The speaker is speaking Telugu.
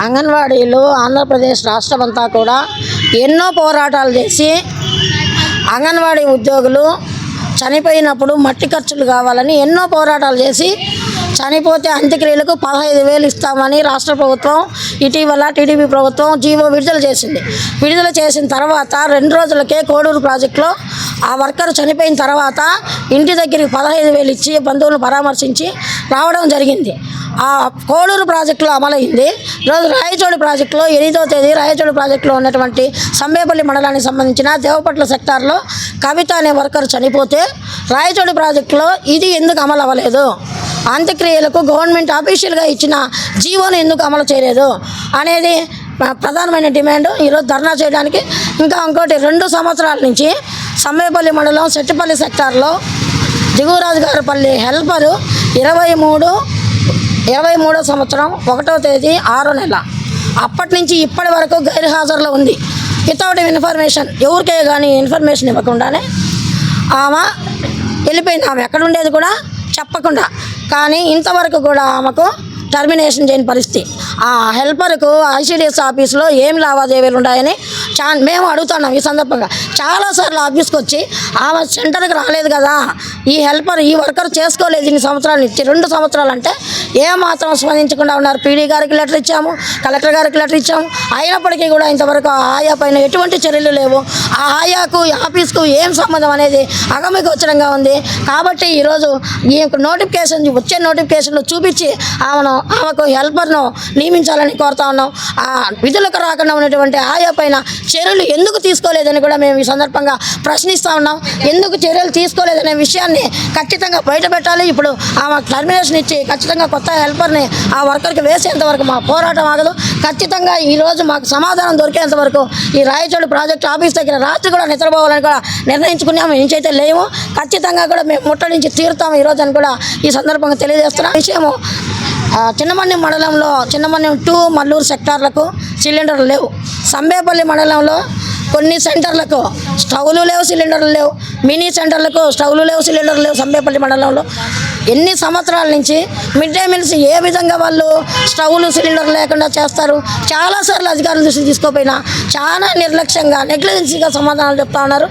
అంగన్వాడీలు ఆంధ్రప్రదేశ్ రాష్ట్రం అంతా కూడా ఎన్నో పోరాటాలు చేసి అంగన్వాడీ ఉద్యోగులు చనిపోయినప్పుడు మట్టి ఖర్చులు కావాలని ఎన్నో పోరాటాలు చేసి చనిపోతే అంత్యక్రియలకు పదహైదు వేలు ఇస్తామని రాష్ట్ర ప్రభుత్వం ఇటీవల టీడీపీ ప్రభుత్వం జీవో విడుదల చేసింది. విడుదల చేసిన తర్వాత రెండు రోజులకే కోడూరు ప్రాజెక్టులో ఆ వర్కర్ చనిపోయిన తర్వాత ఇంటి దగ్గరికి పదహైదు వేలు ఇచ్చి బంధువులను పరామర్శించి రావడం జరిగింది. ఆ కోడూరు ప్రాజెక్టులో అమలైంది. ఈరోజు రాయచోడి ప్రాజెక్టులో ఎనిమిదో తేదీ రాయచోడి ప్రాజెక్టులో ఉన్నటువంటి సమ్మేపల్లి మండలానికి సంబంధించిన దేవపట్ల సెక్టార్లో కవిత అనే వర్కర్ చనిపోతే రాయచోడి ప్రాజెక్టులో ఇది ఎందుకు అమలు అవ్వలేదు? అంత్యక్రియలకు గవర్నమెంట్ అఫీషియల్గా ఇచ్చిన జీవోను ఎందుకు అమలు చేయలేదు? అనేది ప్రధానమైన డిమాండ్. ఈరోజు ధర్నా చేయడానికి ఇంకా ఇంకోటి రెండు సంవత్సరాల నుంచి సమ్మేపల్లి మండలం చెట్టుపల్లి సెక్టార్లో దిగువరాజుగారిపల్లి హెల్పరు ఇరవై మూడు ఇరవై మూడో సంవత్సరం ఒకటో తేదీ ఆరో నెల. అప్పటి నుంచి ఇప్పటి వరకు గైర్హాజరులో ఉంది. వితౌట్ ఇన్ఫర్మేషన్ ఎవరికే కానీ ఇన్ఫర్మేషన్ ఇవ్వకుండానే ఆమె వెళ్ళిపోయింది. ఆమె ఎక్కడ ఉండేది కూడా చెప్పకుండా. కానీ ఇంతవరకు కూడా ఆమెకు టర్మినేషన్ చేయని పరిస్థితి. ఆ హెల్పర్కు ఐసీడీఎస్ ఆఫీస్లో ఏం లావాదేవీలు ఉన్నాయని చా మేము అడుగుతున్నాం ఈ సందర్భంగా. చాలాసార్లు ఆఫీస్కి వచ్చి ఆమె సెంటర్కి రాలేదు కదా ఈ హెల్పర్ ఈ వర్కర్ చేసుకోలేదు ఇన్ని సంవత్సరాలు ఇచ్చి రెండు సంవత్సరాలు అంటే ఏమాత్రం స్పందించకుండా ఉన్నారు. పీడీ గారికి లెటర్ ఇచ్చాము కలెక్టర్ గారికి లెటర్ ఇచ్చాము. అయినప్పటికీ కూడా ఇంతవరకు ఆయా పైన ఎటువంటి చర్యలు లేవు. ఆ ఆయాకు ఈ ఆఫీస్కు ఏం సంబంధం అనేది అగమిక ఉంది. కాబట్టి ఈరోజు ఈ యొక్క నోటిఫికేషన్ వచ్చే నోటిఫికేషన్లో చూపించి ఆమెను ఆమెకు హెల్పర్ను నియమించాలని కోరుతా ఉన్నాం. ఆ విధులకు రాకుండా ఉన్నటువంటి ఆయా పైన చర్యలు ఎందుకు తీసుకోలేదని కూడా మేము ఈ సందర్భంగా ప్రశ్నిస్తూ ఉన్నాం. ఎందుకు చర్యలు తీసుకోలేదనే విషయాన్ని ఖచ్చితంగా బయటపెట్టాలి. ఇప్పుడు ఆమె టర్మినేషన్ ఇచ్చి ఖచ్చితంగా కొత్త హెల్పర్ని ఆ వర్కర్కి వేసేంత వరకు మా పోరాటం ఆగదు. ఖచ్చితంగా ఈరోజు మాకు సమాధానం దొరికేంత వరకు ఈ రాయచోడు ప్రాజెక్ట్ ఆఫీస్ దగ్గర రాత్రి కూడా నిద్రపోవాలని కూడా నిర్ణయించుకున్నాము. ఇంచైతే లేము. ఖచ్చితంగా కూడా మేము ముట్టడించి తీరుతాము ఈరోజు అని కూడా ఈ సందర్భంగా తెలియజేస్తున్నాం. విషయము చిన్నమన్ని మండలంలో చిన్నమన్యం టూ మల్లూరు సెక్టార్లకు సిలిండర్లు లేవు. సంబేపల్లి మండలంలో కొన్ని సెంటర్లకు స్టవ్లు లేవు సిలిండర్లు లేవు. మినీ సెంటర్లకు స్టవ్లు లేవు సిలిండర్లు లేవు సంబేపల్లి మండలంలో. ఎన్ని సంవత్సరాల నుంచి మిడ్ డే మీల్స్ ఏ విధంగా వాళ్ళు స్టవ్లు సిలిండర్లు లేకుండా చేస్తారు? చాలాసార్లు అధికారుల దృష్టికి తీసుకోపోయినా చాలా నిర్లక్ష్యంగా నెగ్లిజెన్సీగా సమాధానాలు చెప్తా ఉన్నారు.